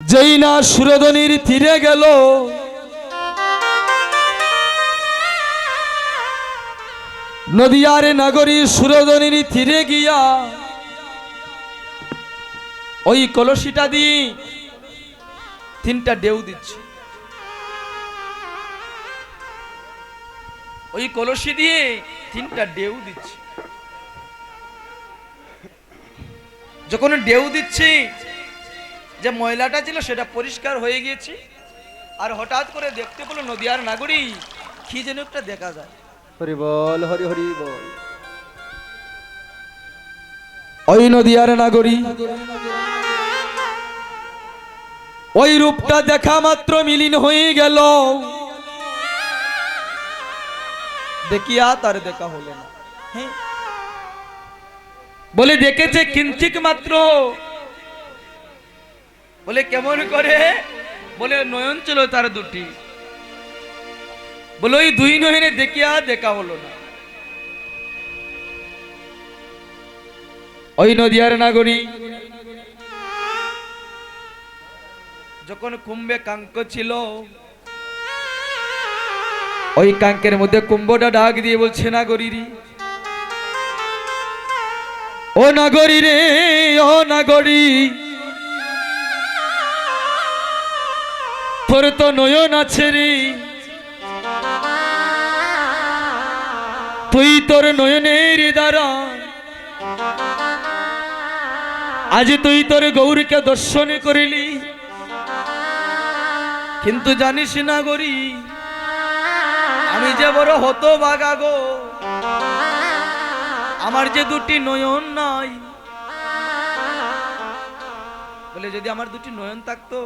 যেই না সুরদনির তীরে গেল, নদিয়ার নাগরী সুরদনির তীরে গিয়া ওই কলসিটা দিয়ে তিনটা ডেউ দিচ্ছে। ওই কলসি দিয়ে তিনটা ডেউ দিচ্ছে। যখন ডেউ দিচ্ছি যে ময়লাটা ছিল সেটা পরিষ্কার হয়ে গিয়েছে। আর হঠাৎ করে দেখতে পেল নদিয়ার নাগরী কি যেন একটা দেখা যায়। হরি বল হরি হরি বল। ওই নদিয়ার নাগরী ওই রূপটা দেখা মাত্র মিলিন হয়ে গেল। দেখিয়া তার দেখা হলো না। হ্যাঁ। বলে দেখেছে কিঞ্চিক মাত্র। বলে, কেমন করে? বলে, নয়ন ছিল তার দুটি। বলে, ওই দুই নয়নে দেখিয়া দেখা হলো না। ওই নদিয়ার নাগরী যখন কুম্ভে কাঙ্ক ছিল, ওই কাঙ্কের মধ্যে কুম্ভটা ডাক দিয়ে বলছে, নাগরীরি, ও নাগরী রে, ও নাগরী তোর তো নয়ন আছে রে। তুই তোর নয়নের দ্বারা। আজ তুই তোর গৌরীকে দর্শন করিলি। কিন্তু জানিস না গরি, আমি যে বড় হতো বাগা গো। আমার যে দুটি নয়ন নাই। বলে যদি আমার দুটি নয়ন থাকতো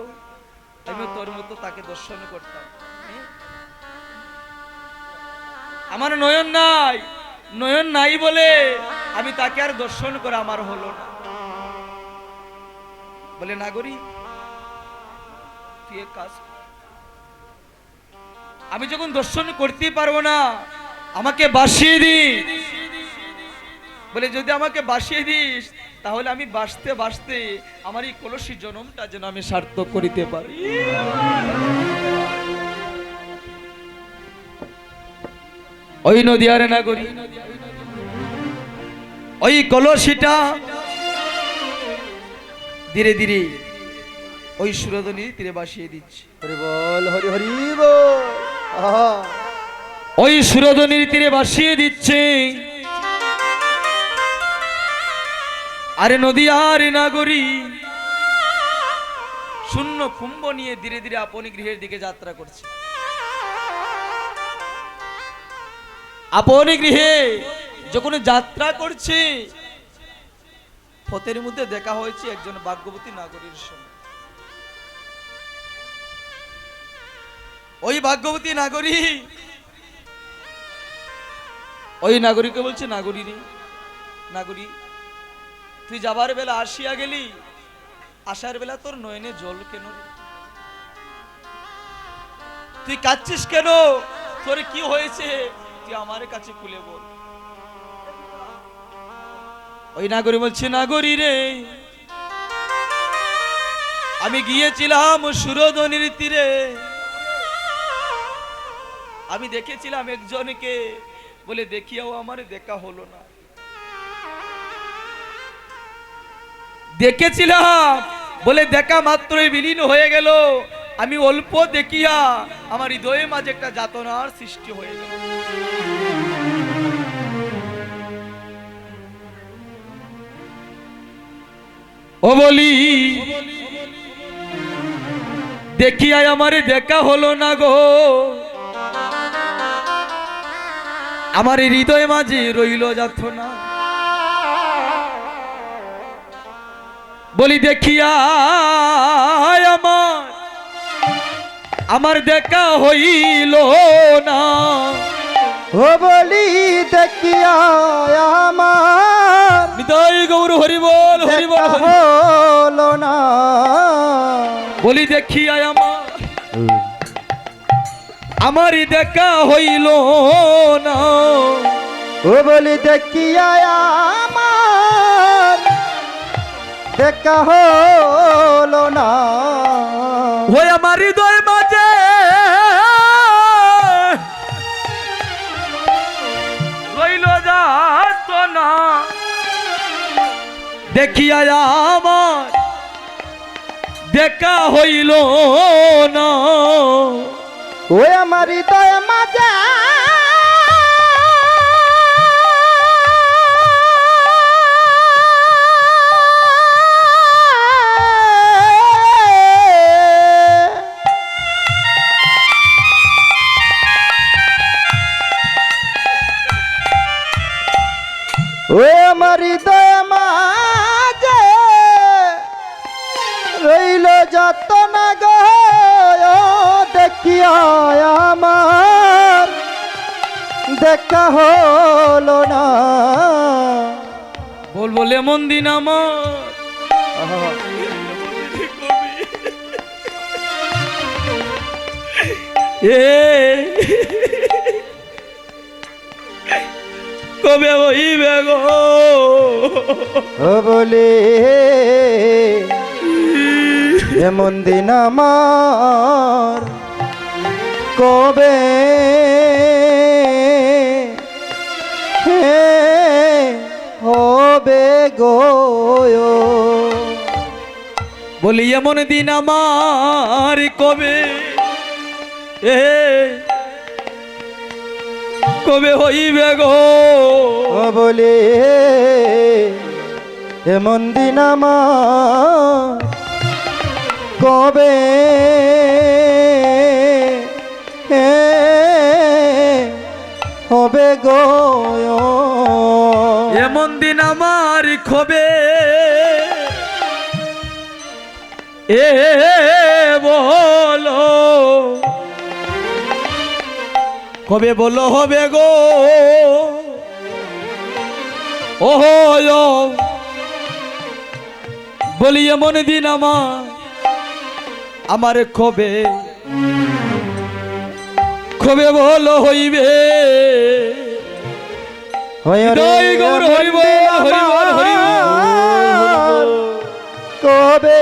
আমি তোর মতো তাকে দর্শন করতাম? আমার নয়ন নাই নয়ন নাই বলে আমি তাকে আর দর্শন করা আমার হলো না। বলে, নাগরী কাজ আমি যখন দর্শন করতে পারব না, আমাকে বাসিয়ে দিস। বলে, যদি আমাকে বাসিয়ে দিস তাহলে আমি বাসতে বাসতে আমার এই কলসি জনমটা যেন আমি সার্থক করিতে পারি। ওই নদিয়ার নাগরী ওই কলসিটা ধীরে ধীরে ওই সুরদনী তীরে বাসিয়ে দিচ্ছে। হরি বল হরি হরি বল। আহা। ওই সুরদনীর তীরে বাসিয়ে দিচ্ছে। আরে নদী আর নাগরী। শূন্য কুম্ভ নিয়ে ধীরে ধীরে আপনি গৃহের দিকে যাত্রা করছে। আপনি গৃহে যখন যাত্রা করছে, পথের মধ্যে দেখা হয়েছে একজন ভাগ্যবতী নাগরীর সঙ্গে। ওই ভাগ্যবতী নাগরী, ওই নাগরিককে বলছে নাগরী নাগরী তুই যাবার বেলা আসিয়া গেলি, আসার বেলা তোর নয়নে জল কেন তুই কাচ্ছিস কেন? তোর কি হয়েছে? তুই আমার কাছে খুলে বল। ওই নাগরী বলছে, নাগরী রে, আমি গিয়েছিলাম সুরধনির তীরে। আমি দেখেছিলাম একজনকে, বলে দেখিয়াও আমার দেখা হলো না। দেখেছিলাম। বলে দেখা মাত্রই বিলীন হয়ে গেল। আমি অল্প দেখিয়া আমার হৃদয়ে মাঝে একটা যাতনার সৃষ্টি হয়ে গেল। ও বলি, দেখিয়াই আমার দেখা হলো না গো। আমার হৃদয় মাঝে রইল যাত না বলি দেখিয়া আমার। আমার দেখা হইল না। ও বলি দেখিয়া আমার। হৃদয় গৌর হরিবল দেখা হরি- হলো না। বলি দেখিয়া আমার। আমারই দেখা হইল না। ও বলি দেখিয়া আমার। দেখা হলো না। ওই আমার হৃদয় মাঝে। রইল যাত না। দেখিয়া আমার দেখা হইল না। ওই আমার হৃদয় মাঝে আমার হৃদয় মাঝে রইল যত না গো দেখিয়া আমার। দেখা হলো না। বলব লেমন দিন আমার। এ কবে হইবে গো বলে এমন দিন আমার কবে হে হবে গো? বলি এমন দিন আমার কবে এ কবে হইবে গো? বলে এমন দিন আমার কবে হবে গো? এমন দিন আমার খবে এ বলো? কবে বলো হবে গো? ওহো ও, বলি এমন দিন আমার আমার কবে কবে বলো হইবে। কবে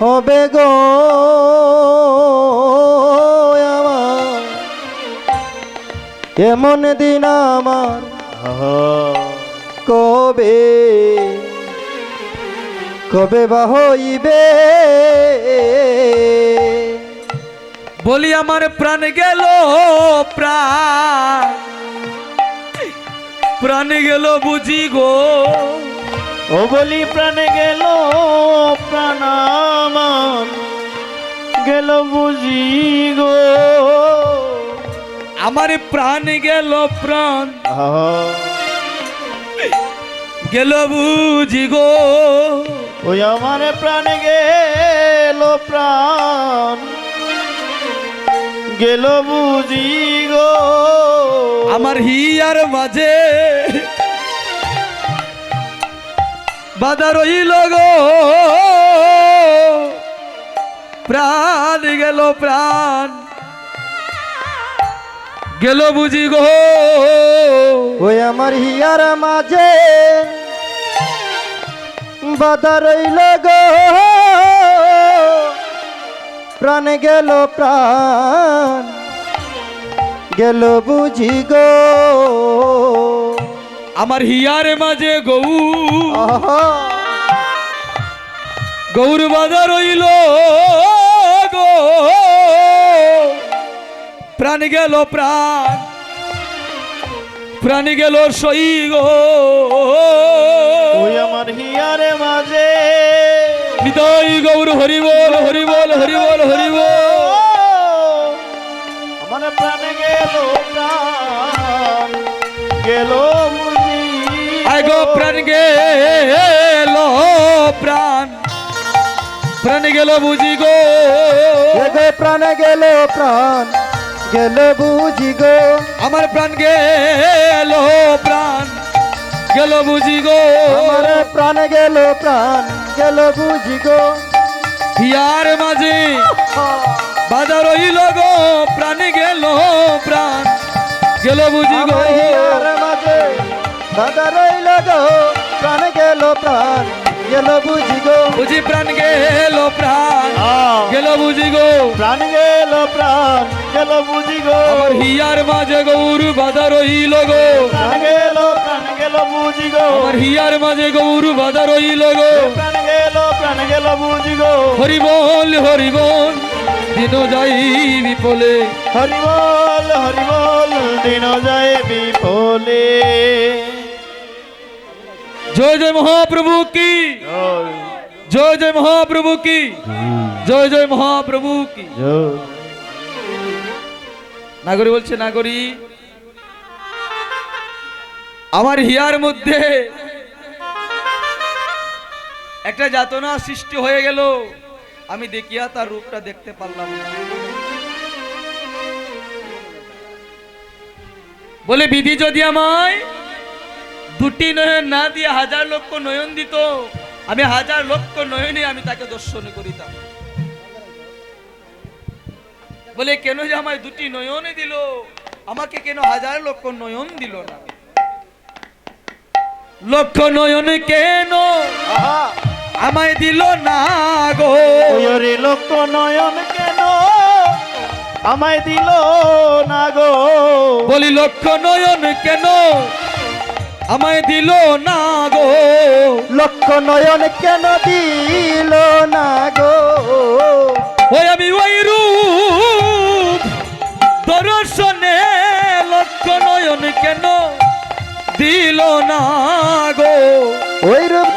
হবে গো আমার। এমন দিন আমার কবে? কবে বা হইবে? বলি আমার প্রাণ গেল, প্রাণ। প্রাণ গেল বুঝি গো। ও বলি প্রাণে গেল প্রাণ আমার গেল বুঝি গো। আমার প্রাণ গেল প্রাণ গেল বুঝি গো। ওই আমার প্রাণে গেল প্রাণ গেল বুঝি গো। আমার হিয়ার মাঝে বাধা রইল গো। প্রাণ গেল প্রাণ। গেল বুঝি গো। ওই আমার হিয়ার মাঝে বাধা রইল গো। প্রাণ গেল প্রাণ। গেল বুঝি গো। আমার হিয়ার মাঝে গৌ গৌর বাধা রইল গো। প্রাণ গেল প্রাণ প্রাণ গেল সই গো। আমার হিয়ারে মাঝে। নিতাই গৌর হরিবল হরিবল হরিবল হরিবল আমার প্রাণে গেল প্রাণ গেল প্রাণ গেল প্রাণ। প্রাণ গেল বুঝি গো। প্রাণ গেল প্রাণ গেল বুঝি গো। আমার প্রাণ গেল প্রাণ গেল বুঝি গো। আমার প্রাণ গেল প্রাণ গেল বুঝি গো। হিয়ার মাঝে বাধা রইল গো প্রাণ গেল প্রাণ গেল বুঝি গো। আমার হিয়ার গো প্রাণ গেল প্রাণ গেল বুঝি গো। বুঝি প্রাণ গেল প্রাণ গেল বুঝি গো। প্রাণ গেল প্রাণ গেল বুঝি গো। আমার হিয়ার মাঝে গৌর বাধা রইল গো। প্রাণ গেল প্রাণ গেল বুঝি গো। আমার হিয়ার মাঝে গৌর বাধা রইল গো। প্রাণ গেল প্রাণ গেল বুঝি গো। হরি বল হরি বল দিন যাই বিপলে। হরি বল হরি বল দিন যায় বিপলে। জয় জয় মহাপ্রভু কি? জয় জয় মহাপ্রভু কি? জয় জয় মহাপ্রভু কি? নাগরী বলছে, নাগরী, আমার হিয়ার মধ্যে একটা যাতনা সৃষ্টি হয়ে গেল। আমি দেখিয়া তার রূপটা দেখতে পারলাম বলে, বিধি যদি আমায় দুটি নয়ন না দিয়ে হাজার লক্ষ নয়ন দিত। আমি হাজার লক্ষ নয়নে আমি তাকে দর্শন করিতাম। বলে কেন যে আমায় দুটি নয়নে দিল? আমাকে কেন হাজার লক্ষ নয়ন দিল না? লক্ষ নয়ন কেন আমায় দিল না গো? ওরে লোক নয়ন কেন আমায় দিল না গো? বলি লক্ষ নয়ন কেন আমায় দিল না গো। লক্ষ নয়ন কেন দিল না গো? ওই আমি ওই রূপ দর্শনে লক্ষ নয়ন কেন দিল না গো? ওই রূপ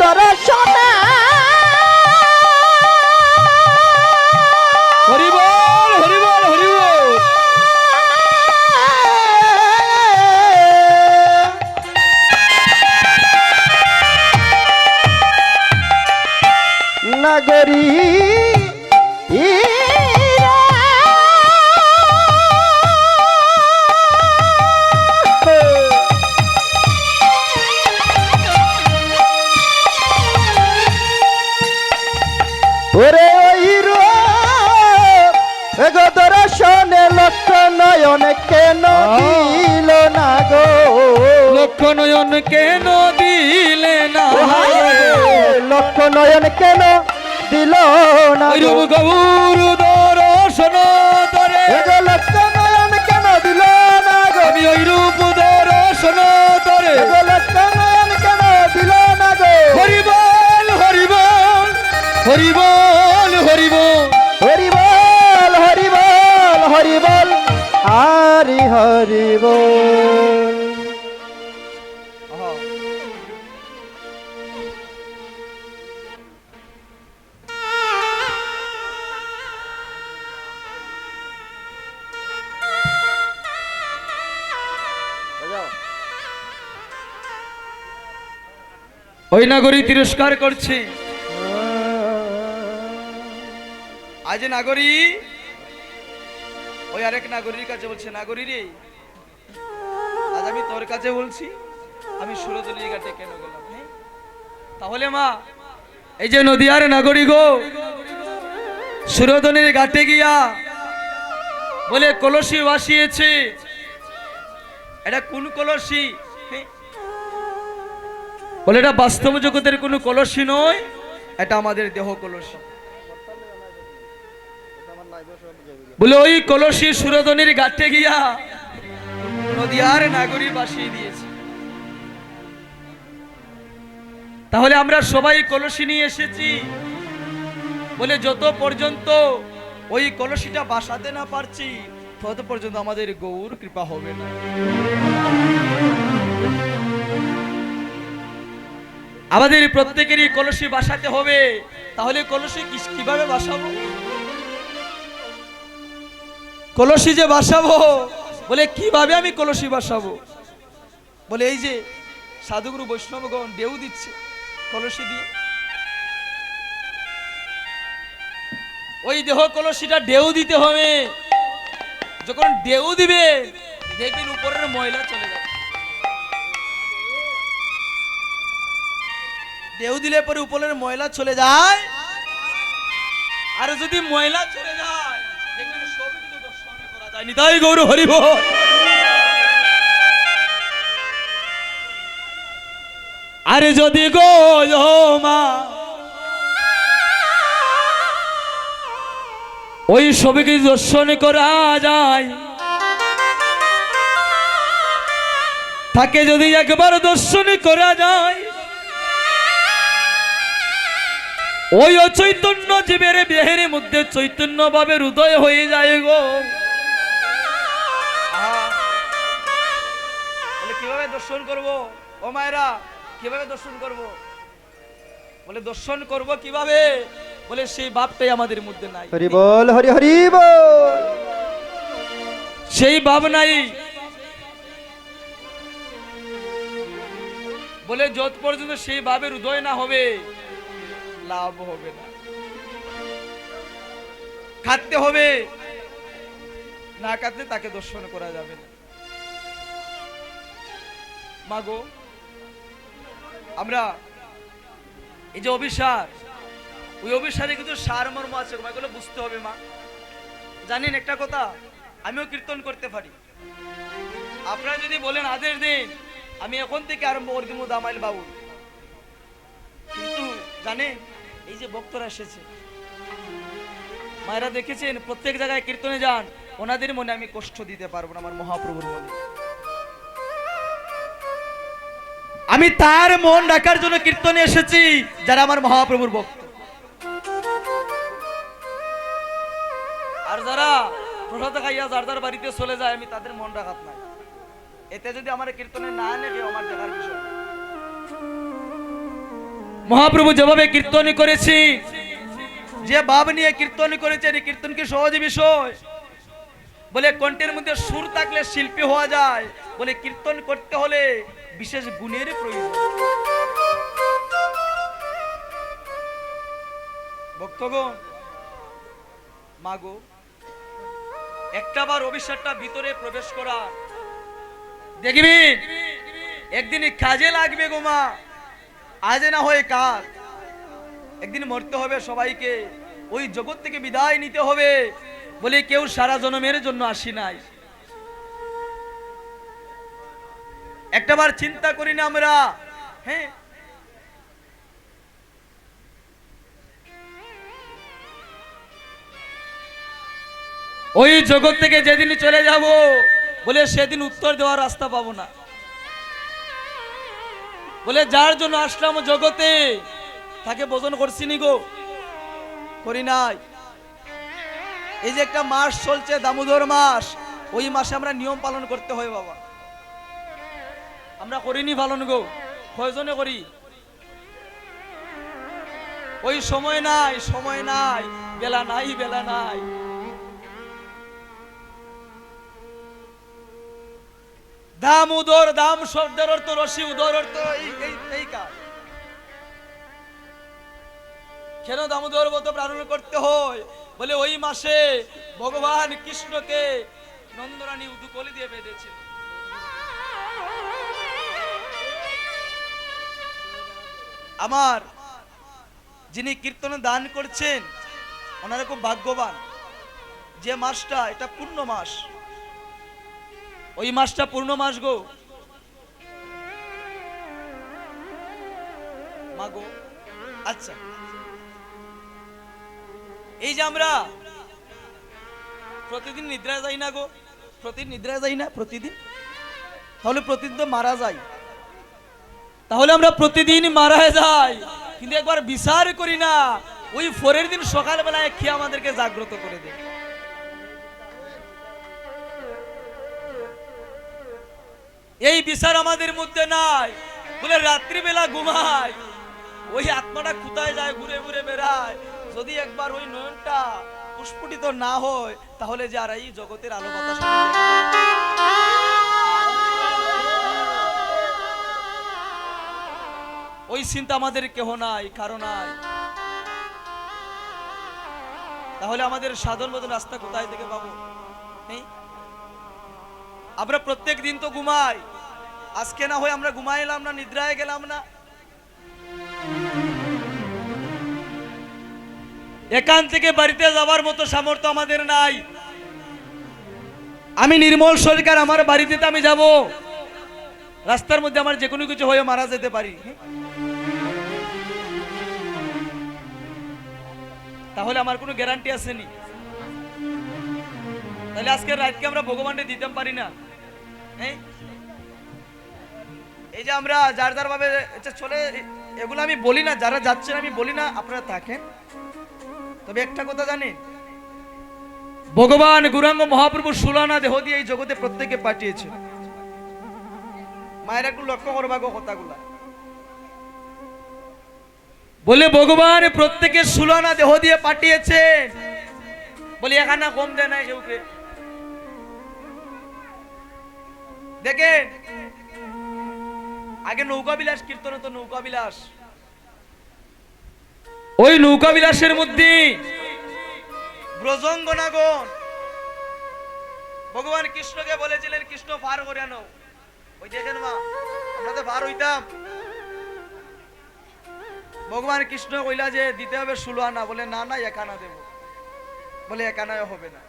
কেন দিল না গৌর ওই নাগরী তিরস্কার করছে আজ নাগরী, ওই আরেক নাগরীর কাছে বলছে, নাগরী রে, আজ আমি তোর কাছে বলছি, আমি সুরদলির ঘাটে কেন গেলাম? তাহলে মা, এই যে নদীয়ার নাগরী গো সুরদনের ঘাটে গিয়া বলে কলসি বাসিয়েছে এটা কোন কলসি? বলে এটা বাস্তব জগতের কোনো কলসি নয়। এটা আমাদের দেহ কলসি। বলে ওই কলসি সুরদনির ঘাটে গিয়া নদিয়ার নাগরী বাসিয়ে দিয়েছে। তাহলে আমরা সবাই কলসি নিয়ে এসেছি। বলে যত পর্যন্ত ওই কলসিটা বাসাতে না পারছি তত পর্যন্ত আমাদের গৌর কৃপা হবে না। আমাদের প্রত্যেকেরই কলসি বাসাতে হবে। তাহলে কলসি কীভাবে বাসাবো? কলসি যে বাসাবো, বলে কীভাবে আমি কলসি বাসাবো? বলে এই যে সাধুগুরু বৈষ্ণবগণ ডেউ দিচ্ছে কলসি দিয়ে। ওই দেহ কলসিটা ডেউ দিতে হবে। যখন ডেউ দিবে, দেখবেন উপরের ময়লা চলে যাবে। ডেউ দিলে পরে উপলের ময়লা চলে যায়। আর যদি ময়লা চলে যায় তাই গৌর হরিব আরে যদি গো মা, ওই ছবিকে দর্শন করা যায়? তাকে যদি একবার দর্শন করা যায় ওই অচৈতন্য জীবের দেহের মধ্যে চৈতন্য ভাবে হৃদয় হয়ে যায় গো। বলে কীভাবে দর্শন করব? ও মায়েরা কীভাবে দর্শন করব? বলে দর্শন করব কীভাবে? বলে সেই ভাবটাই আমাদের মধ্যে নাই। হরি বল হরি হরি বল। সেই ভাব নাই। বলে যত পর্যন্ত সেই ভাবের উদয় না হবে লাভ হবে না। খাটতে হবে। না কাটলে তাকে দর্শন করা যাবে না। মাগো আমরা এই যে অভিসার, ওই অভিসারে কিন্তু সার মর্ম আছে এগুলো বুঝতে হবে মা। জানেন একটা কথা, আমিও কীর্তন করতে পারি। আপনারা যদি বলেন আদেশ দিন, আমি এখন থেকে আরম্ভ করে দিব দামাইল বাবু কিন্তু জানেন এই যে ভক্তরা এসেছে। মায়েরা দেখেছেন, প্রত্যেক জায়গায় কীর্তনে যান, ওনাদের মনে আমি কষ্ট দিতে পারব না আমার মহাপ্রভুর মনে। আমি তার মন রাখার জন্য কীর্তনে এসেছি, যারা আমার মহাপ্রভুর ভক্ত। আর যারা প্রসাদ খাইয়া যার যার বাড়িতে চলে যায়, আমি তাদের মন রাখাত নাই। এতে যদি আমার কীর্তনে না নেবে আমার দেখার বিষয়। মহাপ্রভু যেভাবে কীর্তন করেছি যে ভাব নিয়ে কীর্তন করেছেন এই কীর্তন কি সহজ বিষয়? বলে কণ্ঠের মধ্যে সুর থাকলে শিল্পী হওয়া যায় বলে কীর্তন করতে হলে বিশেষ গুণের প্রয়োজন। ভক্তগণ মাগো একটাবার অভিশাপটা ভিতরে প্রবেশ করা। দেখবি? একদিন কাজে লাগবে গো মা। আজ না হয়ে কাল। একদিন মরতে হবে সবাইকে। ওই জগৎ থেকে বিদায় নিতে হবে বলে কেউ সারা জনমের জন্য আসি নাই। একটাবার চিন্তা করি না আমরা। হ্যাঁ? ওই জগৎ থেকে যেদিন চলে যাব বলে সেদিন উত্তর দেওয়ার রাস্তা পাবো না। বলে, যার জন্য আসলাম জগতে, তাকে বোজন করছি নি গো। করি নাই। এই যে একটা মাস চলছে, দামোদর মাস, ওই মাসে আমরা নিয়ম পালন করতে হয় বাবা। আমরা করিনি পালন গো, কয়জনে করি? ওই সময় নাই সময় নাই, বেলা নাই বেলা নাই। দাম উদর, দাম শব্দের অর্থ, রশি উদর অর্থ, এই কাজ। কেন দামোদর ব্রত পালন করতে হয়? বলে ওই মাসে ভগবান কৃষ্ণকে নন্দরানী উদুকলি দিয়ে বেঁধেছিল। আমার যিনি কীর্তন দান করছেন, ওনারা খুব ভাগ্যবান। যে মাসটা, এটা পূর্ণ মাস। ওই মাসটা পূর্ণ মাস গো। আচ্ছা। এই যে আমরা প্রতিদিন নিদ্রা যাই না গো, প্রতিদিন নিদ্রা যাই না, প্রতিদিন? তাহলে প্রতিদিন তো মারা যাই তাহলে আমরা প্রতিদিন মারা যাই। কিন্তু একবার বিচার করি না, ওই পরের দিন সকালবেলায় খেয়ে আমাদেরকে জাগ্রত করে দেয়। এই বিচার আমাদের মধ্যে নাই। বলে রাত্রিবেলা ঘুমায়। ওই আত্মাটা কোথায় যায় ঘুরে ঘুরে বেড়ায়? যদি একবার ওই নয়নটা পুষ্পটিত না হয়, তাহলে যে আর এই জগতের আলো। ওই চিন্তা আমাদের কেহ নাই, কারও নাই। তাহলে আমাদের সাধন মতন রাস্তা কোথায় থেকে পাবো? আমরা প্রত্যেক দিন তো ঘুমাই। আজকে না হয় আমরা ঘুমাই এলাম না, নিদ্রায় গেলাম না। এখান থেকে বাড়িতে যাওয়ার মতো সামর্থ্য আমাদের নাই। আমি নির্মল সরকার, আমার বাড়িতে তো আমি যাব। রাস্তার মধ্যে আমার যে কোনো কিছু হয়ে মারা যেতে পারি? তাহলে আমার কোনো গ্যারান্টি আসেনি। তাহলে আজকে রাতকে আমরা ভগবানকে দিতে পারি না? এই যে আমরা যার যার ভাবে চলে এগুলো আমি বলি না, যারা যাচ্ছেন আমি বলি না, আপনারা থাকেন। তবে একটা কথা জানেন, ভগবান গুরাঙ্গ মহাপ্রভু সুলানা দেহ দিয়ে এই জগতে প্রত্যেকে পাঠিয়েছে মায়ের একটু লক্ষ্য করবা গো কথাগুলা। বলে, ভগবান প্রত্যেকে সুলানা দেহ দিয়ে পাঠিয়েছে বলি, এখানে কম দেয় নাই কেউকে। দেখেন আগে নৌকা বিলাস কীর্তন তো নৌকা বিলাস। ওই নৌকা বিলাসের মধ্যে ব্রজঙ্গনাগণ ভগবান কৃষ্ণকে বলেছিলেন কৃষ্ণ পার করে আনো ওই দেখেন মা আমরা তো পার হইতাম। ভগবান কৃষ্ণ কইলা যে দিতে হবে ষোলো আনা। বলে না না একানা দেব। বলে একানায় হবে না।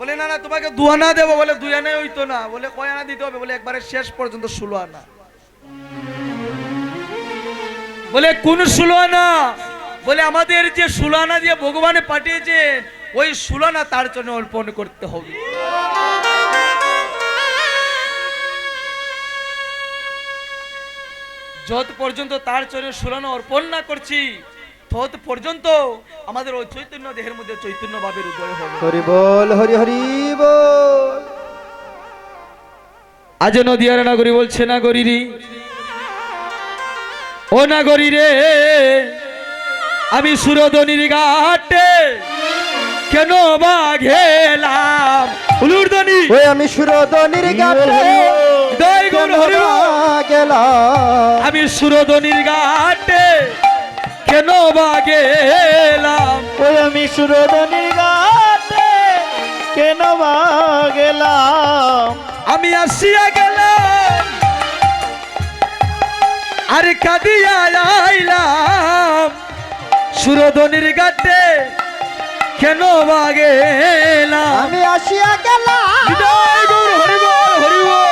বলে, না না, তোমাকে দু আনা দেবো। বলে, দুই আনায় হইতো না। বলে, কয় আনা দিতে হবে? বলে, একবারে শেষ পর্যন্ত ষোলো আনা। বলে, কোন ষোলো আনা? বলে, আমাদের যে ষোলো আনা দিয়ে ভগবানে পাঠিয়েছেন, ওই ষোলো আনা তার জন্য অর্পণ করতে হবে। যত পর্যন্ত তার চরণে ষোলানো অর্পণ না করছি তত পর্যন্ত আমাদের ওই চৈতন্য দেহের মধ্যে চৈতন্য ভাবের উদয় হবে। হরি বল হরি হরি বল। আজ নদিয়ার নাগরী বলছে নাগরী রে ও নাগরী রে আমি সুরদনির ঘাটে কেন বা গেলাম উলুরদনি ওই আমি সুরদনির গুরু হরি গেলাম আমি সুরদনির ঘাটে কেন বা গেলাম ওই আমি সুরদনির গাতে কেন বা গেলাম আমি আসিয়া গেলাম আর কাঁদিয়া আইলাম। সুরধনির ঘাটে কেন বা গেলাম আমি আসিয়া গেলাম। হরিবল হরিবল